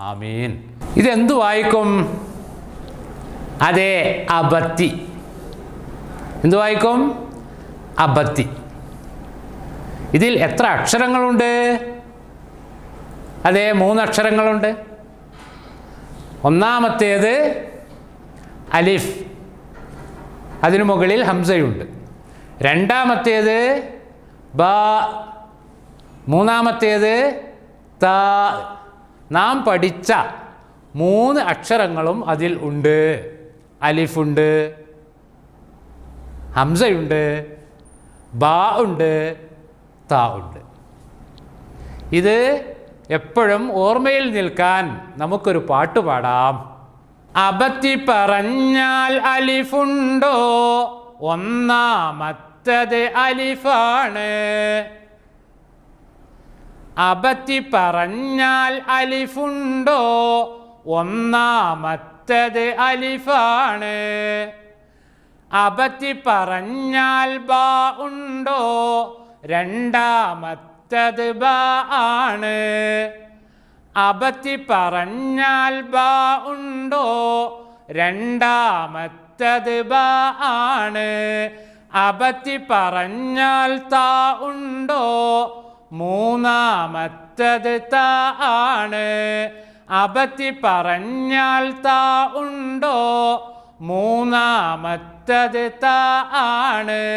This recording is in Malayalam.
ആമീൻ. ഇതെന്തു വായിക്കും? അതെ അബത്തി. എന്തു വായിക്കും? അബത്തി. ഇതിൽ എത്ര അക്ഷരങ്ങളുണ്ട്? അതെ മൂന്നക്ഷരങ്ങളുണ്ട് ഒന്നാമത്തേത് അലിഫ്. അതിനു മുകളിൽ ഹംസയുണ്ട്. രണ്ടാമത്തേത് ബ. മൂന്നാമത്തേത് ത. നാം പഠിച്ച മൂന്ന് അക്ഷരങ്ങളും അതിൽ ഉണ്ട്. അലിഫുണ്ട് ഹംസയുണ്ട് ബാ ഉണ്ട് ത ഉണ്ട്. ഇത് എപ്പോഴും ഓർമ്മയിൽ നിൽക്കാൻ നമുക്കൊരു പാട്ട് പാടാം. അബത്തി പറഞ്ഞാൽ അലിഫുണ്ടോ? ഒന്നാമത്തത് അലിഫാണ്. അബത്തി പറഞ്ഞാൽ അലിഫുണ്ടോ? ഒന്നാമത്തത് അലിഫാണ്. അബത്തി പറഞ്ഞാൽ ബാ ഉണ്ടോ? രണ്ടാമത്തത് ബാ ആണ്. അബത്തി പറഞ്ഞാൽ ബാ ഉണ്ടോ? രണ്ടാമത്തത് ബാ ആണ്. അബത്തി പറഞ്ഞാൽ താ ഉണ്ടോ? മൂന്നാമത്തത് താ ആണ് അബത്തി പറഞ്ഞാൽ താ ഉണ്ടോ? മൂന്നാമത്തത് താ ആണ്